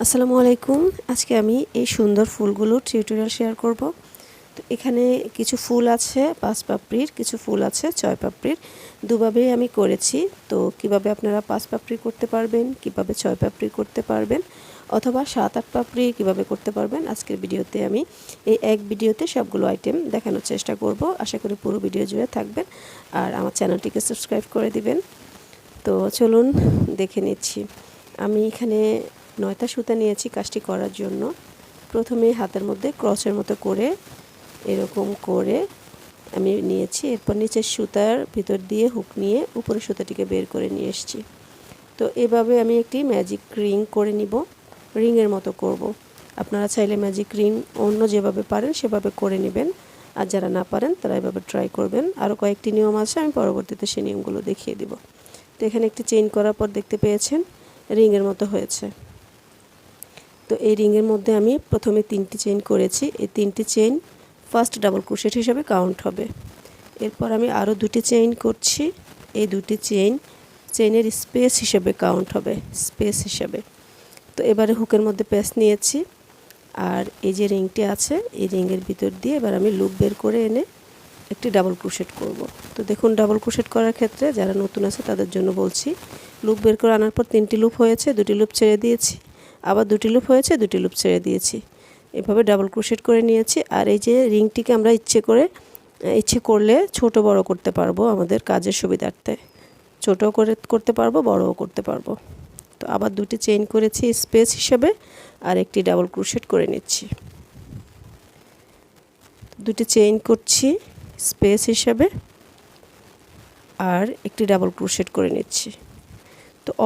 আসসালামু আলাইকুম। আজকে আমি এই সুন্দর ফুলগুলো টিউটোরিয়াল শেয়ার করব। তো এখানে কিছু ফুল আছে, পাঁচ পাপড়ির, কিছু ফুল আছে, ছয় পাপড়ির। দুভাবেই আমি করেছি। তো কীভাবে আপনারা পাঁচ পাপড়ি করতে পারবেন, কীভাবে ছয় পাপড়ি করতে পারবেন, অথবা সাত আট পাপড়ি কীভাবে করতে পারবেন, আজকের ভিডিওতে আমি এই এক ভিডিওতে সবগুলো আইটেম দেখানোর চেষ্টা করব। আশা করি পুরো ভিডিও জুড়ে থাকবেন আর আমার চ্যানেলটিকে সাবস্ক্রাইব করে দিবেন। তো চলুন দেখে নিচ্ছি। আমি এখানে নয়টা সুতা নিয়েছি কাজটি করার জন্য। প্রথমে হাতের মধ্যে ক্রসের মতো করে এরকম করে আমি নিয়েছি। এরপর নিচের সুতার ভিতর দিয়ে হুক নিয়ে উপরে সুতাটিকে বের করে নিয়ে এসেছি। তো এভাবে আমি একটি ম্যাজিক রিং করে নিব। রিংয়ের মতো করব। আপনারা চাইলে ম্যাজিক রিং অন্য যেভাবে পারেন সেভাবে করে নেবেন। আর যারা না পারেন তারা এভাবে ট্রাই করবেন। আরও কয়েকটি নিয়ম আছে, আমি পরবর্তীতে সেই নিয়মগুলো দেখিয়ে দিব। তো এখানে একটি চেইন করার পর দেখতে পেয়েছেন রিংয়ের মতো হয়েছে। তো এই রিংয়ের মধ্যে আমি প্রথমে তিনটি চেইন করেছি। এই তিনটি চেইন ফার্স্ট ডাবল ক্রোশেট হিসাবে কাউন্ট হবে। এরপর আমি আরও দুটি চেইন করছি। এই দুটি চেইন চেইনের স্পেস হিসেবে কাউন্ট হবে, স্পেস হিসাবে। তো এবারে হুকের মধ্যে পেস নিয়েছি। আর এই যে রিংটি আছে, এই রিংয়ের ভিতর দিয়ে এবার আমি লুপ বের করে এনে একটি ডাবল ক্রোশেট করব। তো দেখুন, ডাবল ক্রোশেট করার ক্ষেত্রে যারা নতুন আছে তাদের জন্য বলছি, লুপ বের করে আনার পর তিনটি লুপ হয়েছে, দুটি লুপ ছেড়ে দিয়েছি। আবার দুটি লুপ হয়েছে, দুটি লুপ ছেড়ে দিয়েছি। এভাবে ডাবল ক্রোশেট করে নিয়েছি। আর এই যে রিংটিকে আমরা ইচ্ছে করে, ইচ্ছে করলে ছোট বড় করতে পারব আমাদের কাজের সুবিধার্থে। ছোটও করে করতে পারব, বড়ও করতে পারব। তো আবার দুটি চেইন করেছি স্পেস হিসাবে, আর একটি ডাবল ক্রোশেট করে নিচ্ছি। দুটি চেইন করছি স্পেস হিসাবে, আর একটি ডাবল ক্রোশেট করে নিচ্ছি।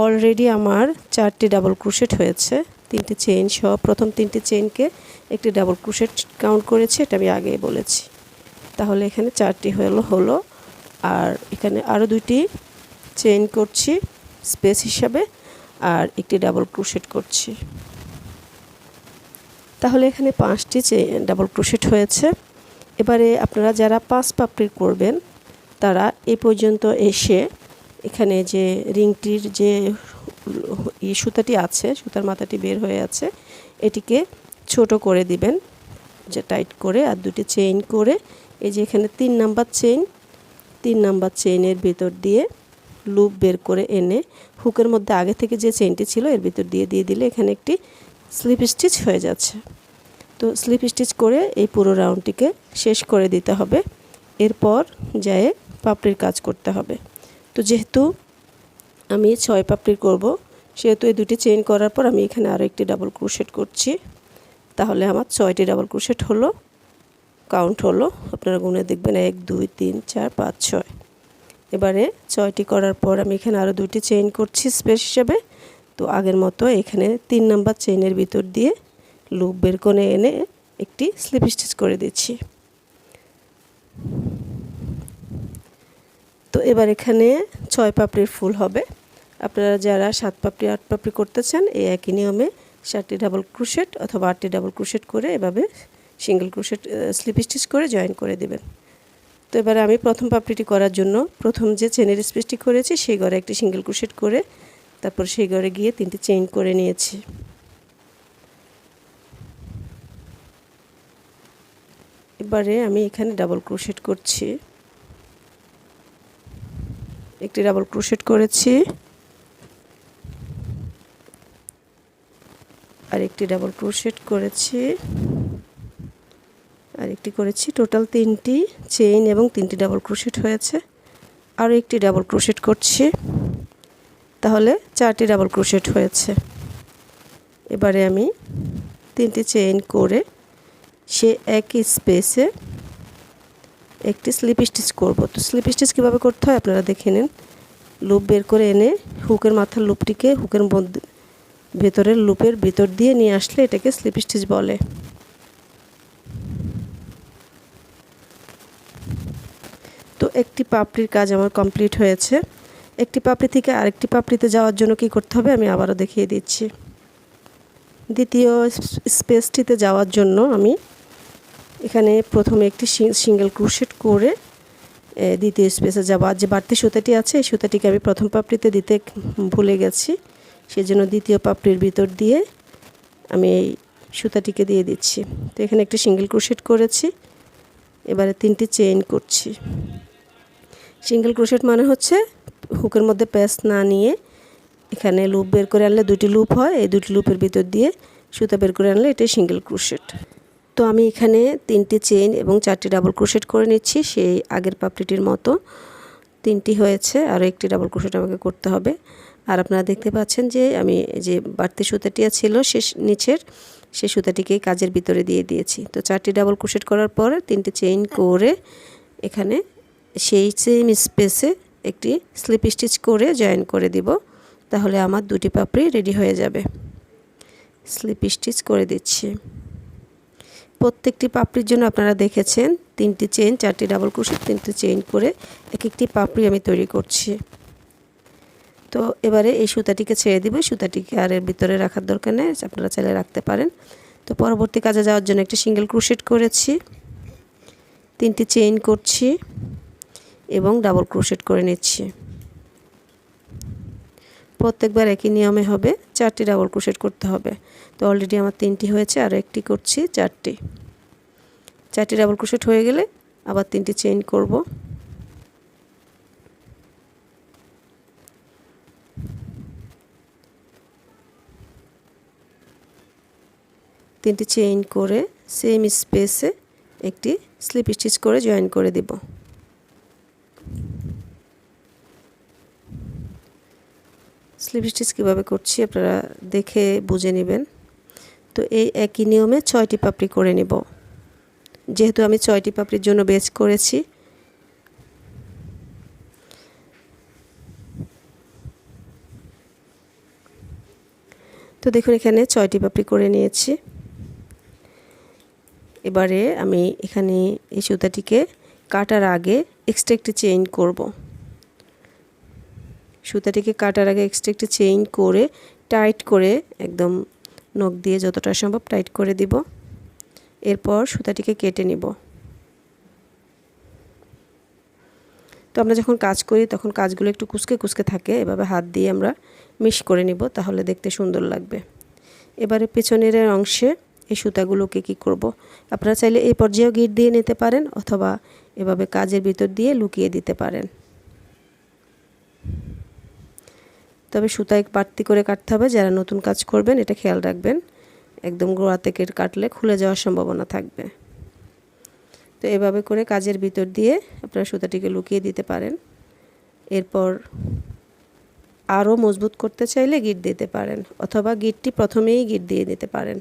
অলরেডি আমার চারটি ডাবল ক্রোশেট হয়েছে। তিনটি চেইন সহ প্রথম তিনটি চেইনকে একটি ডাবল ক্রোশেট কাউন্ট করেছি, এটা আমি আগেই বলেছি। তাহলে এখানে চারটি হলো হলো, আর এখানে আরও দুইটি চেইন করছি স্পেস হিসাবে, আর একটি ডাবল ক্রোশেট করছি। তাহলে এখানে পাঁচটি ডাবল ক্রোশেট হয়েছে। এবারে আপনারা যারা পাঁচ পাপড়ি করবেন, তারা এ পর্যন্ত এসে এখানে যে রিংটির যে সুতাটি আছে, সুতার মাথাটি বের হয়ে আছে, এটিকে ছোট করে দিবেন, যে টাইট করে, আর দুটি চেইন করে, এই যে এখানে তিন নাম্বার চেইন, তিন নাম্বার চেইনের ভিতর দিয়ে লুপ বের করে এনে হুকের মধ্যে আগে থেকে যে চেইনটি ছিল, এর ভিতর দিয়ে দিয়ে দিলে এখানে একটি স্লিপ স্টিচ হয়ে যাচ্ছে। তো স্লিপ স্টিচ করে এই পুরো রাউন্ডটিকে শেষ করে দিতে হবে। এরপর যায় পাপড়ির কাজ করতে হবে। তো যেহেতু আমি ছয় পাপড়ি করব, সেহেতু এই দুটি চেইন করার পর আমি এখানে আরও একটি ডাবল ক্রোশেট করছি। তাহলে আমার ছয়টি ডাবল ক্রোশেট হলো কাউন্ট হলো, আপনারা গুনে দেখবেন এক, দুই, তিন, চার, পাঁচ, ছয়। এবারে ছয়টি করার পর আমি এখানে আরও দুটি চেইন করছি স্পেস হিসাবে। তো আগের মতো এখানে তিন নাম্বার চেইনের ভিতর দিয়ে লুপ বের করে এনে একটি স্লিপ স্টিচ করে দিচ্ছি। তো এবার এখানে ছয় পাপড়ির ফুল হবে। আপনারা যারা সাত পাপড়ি, আট পাপড়ি করতে চান, এই একই নিয়মে সাতটি ডাবল ক্রুশেট অথবা আটটি ডাবল ক্রুশেট করে এভাবে সিঙ্গেল ক্রুশেট স্লিপ স্টিচ করে জয়েন করে দেবেন। তো এবারে আমি প্রথম পাপড়িটি করার জন্য প্রথম যে চেনের স্পেসটি করেছি, সেই ঘরে একটি সিঙ্গেল ক্রুশেট করে তারপর সেই ঘরে গিয়ে তিনটি চেইন করে নিয়েছি। এবারে আমি এখানে ডাবল ক্রোশেট করছি। একটি ডাবল ক্রোশেট করেছি। আর একটি ডাবল ক্রোশেট করেছি। আর একটি করেছি। টোটাল তিনটি চেইন এবং তিনটি ডাবল ক্রোশেট হয়েছে। আরও একটি ডাবল ক্রোশেট করছি। তাহলে চারটি ডাবল ক্রোশেট হয়েছে। এবারে আমি তিনটি চেইন করে সে একই স্পেসে একটি স্লিপ স্টিচ করব। তো স্লিপ স্টিচ কীভাবে করতে হয় আপনারা দেখে নিন। লুপ বের করে এনে হুকের মাথার লুপটিকে হুকের ভেতরের লুপের ভিতর দিয়ে নিয়ে আসলে এটাকে স্লিপ স্টিচ বলে। তো একটি পাপড়ির কাজ আমার কমপ্লিট হয়েছে। একটি পাপড়ি থেকে আরেকটি পাপড়িতে যাওয়ার জন্য কি করতে হবে আমি আবারও দেখিয়ে দিচ্ছি। দ্বিতীয় স্পেসটিতে যাওয়ার জন্য আমি এখানে প্রথমে একটি সিঙ্গেল ক্রুশেট করে দ্বিতীয় স্পেসে যাব। আর যে বাড়তি সুতাটি আছে, এই সুতাটিকে আমি প্রথম পাপড়িতে দিতে ভুলে গেছি। সেজন্য দ্বিতীয় পাপড়ির ভিতর দিয়ে আমি এই সুতাটিকে দিয়ে দিচ্ছি। তো এখানে একটি সিঙ্গেল ক্রোশেট করেছি। এবারে তিনটি চেইন করছি। সিঙ্গেল ক্রোশেট মানে হচ্ছে হুকের মধ্যে প্যাচ না নিয়ে এখানে লুপ বের করে আনলে দুটি লুপ হয়। এই দুটি লুপের ভিতর দিয়ে সুতা বের করে আনলে এটাই সিঙ্গেল ক্রোশেট। তো আমি এখানে তিনটি চেইন এবং চারটি ডাবল ক্রোশেট করে নিচ্ছি। সেই আগের পাপড়িটির মতো তিনটি হয়েছে আর একটি ডাবল ক্রোশেট আমাকে করতে হবে। আর আপনারা দেখতে পাচ্ছেন যে আমি যে বাড়তি সুতাটি ছিল সে নিচের, সেই সুতাটিকে কাজের ভিতরে দিয়ে দিয়েছি। তো চারটি ডাবল ক্রোশেট করার পর তিনটি চেইন করে এখানে সেই সেম স্পেসে একটি স্লিপ স্টিচ করে জয়েন করে দিব। তাহলে আমার দুটি পাপড়ি রেডি হয়ে যাবে। স্লিপ স্টিচ করে দিচ্ছি। প্রত্যেকটি পাপড়ির জন্য আপনারা দেখেছেন তিনটি চেইন চারটি ডাবল ক্রোশেট তিনটি চেইন করে এক একটি পাপড়ি আমি তৈরি করছি। তো এবারে এই সুতাটিকে ছেড়ে দিব, সুতাটিকে আর এর ভিতরে রাখার দরকার নেই, আপনারা চাইলে রাখতে পারেন। তো পরবর্তী কাজে যাওয়ার জন্য একটি সিঙ্গেল ক্রোশেট করেছি, তিনটি চেইন করছি এবং ডাবল ক্রোশেট করে নিচ্ছি। প্রত্যেকবার একই নিয়মে হবে। চারটি ডাবল ক্রোশেট করতে হবে। তো অলরেডি আমার তিনটি হয়েছে আর একটি করছি চারটি। চারটি ডাবল ক্রোশেট হয়ে গেলে আবার তিনটি চেইন করব। তিনটি চেইন করে সেম স্পেসে একটি স্লিপ স্টিচ করে জয়েন করে দিব। স্লিপ স্টিচ কীভাবে করছি আপনারা দেখে বুঝে নেবেন। তো এই একই নিয়মে ছয়টি পাপড়ি করে নেব। যেহেতু আমি ছয়টি পাপড়ির জন্য বেচ করেছি। তো দেখুন এখানে ছয়টি পাপড়ি করে নিয়েছি। এবারে আমি এখানে এই সুতাটিকে কাটার আগে এক্সট্রা একটি চেইন করব। সুতাটিকে কাটার আগে এক্সট্রা একটি চেইন করে টাইট করে একদম নখ দিয়ে যতটা সম্ভব টাইট করে দিব। এরপর সুতাটিকে কেটে নিব। তো আমরা যখন কাজ করি তখন কাজগুলো একটু কুচকে কুচকে থাকে, এভাবে হাত দিয়ে আমরা মিশ করে নিব, তাহলে দেখতে সুন্দর লাগবে। এবারে পেছনের অংশে এই সুতাগুলোকে কি করব। আপনারা চাইলে এই পর্যায়েও গিট দিয়ে নিতে পারেন অথবা এভাবে কাজের ভিতর দিয়ে লুকিয়ে দিতে পারেন। তবে সুতায় বাড়তি করে কাটতে হবে। যারা নতুন কাজ করবেন, এটা খেয়াল রাখবেন। একদম গোড়া থেকে কাটলে খুলে যাওয়ার সম্ভাবনা থাকবে। তো এভাবে করে কাজের ভিতর দিয়ে আপনারা সুতাটিকে লুকিয়ে দিতে পারেন। এরপর আরও মজবুত করতে চাইলে গিট দিতে পারেন, অথবা গিটটি প্রথমেই গিট দিয়ে দিতে পারেন।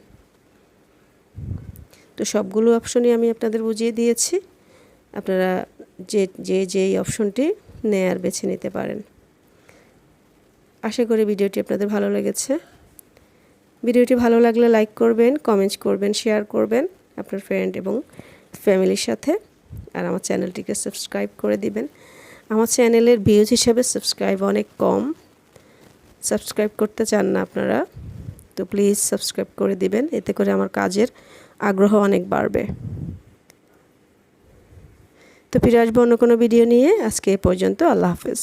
তো সবগুলো অপশনই আমি আপনাদের বুঝিয়ে দিয়েছি। আপনারা যে যে, যেই অপশনটি নেয়ার বেছে নিতে পারেন। আশা করি ভিডিওটি আপনাদের ভালো লেগেছে। ভিডিওটি ভালো লাগলে লাইক করবেন কমেন্টস করবেন শেয়ার করবেন আপনার ফ্রেন্ড এবং ফ্যামিলির সাথে। আর আমার চ্যানেলটিকে সাবস্ক্রাইব করে দিবেন। আমার চ্যানেলের ভিউজ হিসাবে সাবস্ক্রাইব অনেক কম। সাবস্ক্রাইব করতে চান না আপনারা, তো প্লিজ সাবস্ক্রাইব করে দিবেন। এতে করে আমার কাজের আগ্রহ অনেক বাড়বে। তো ফিরে আসব অন্য কোনো ভিডিও নিয়ে। আজকে এ পর্যন্ত, আল্লাহ হাফেজ।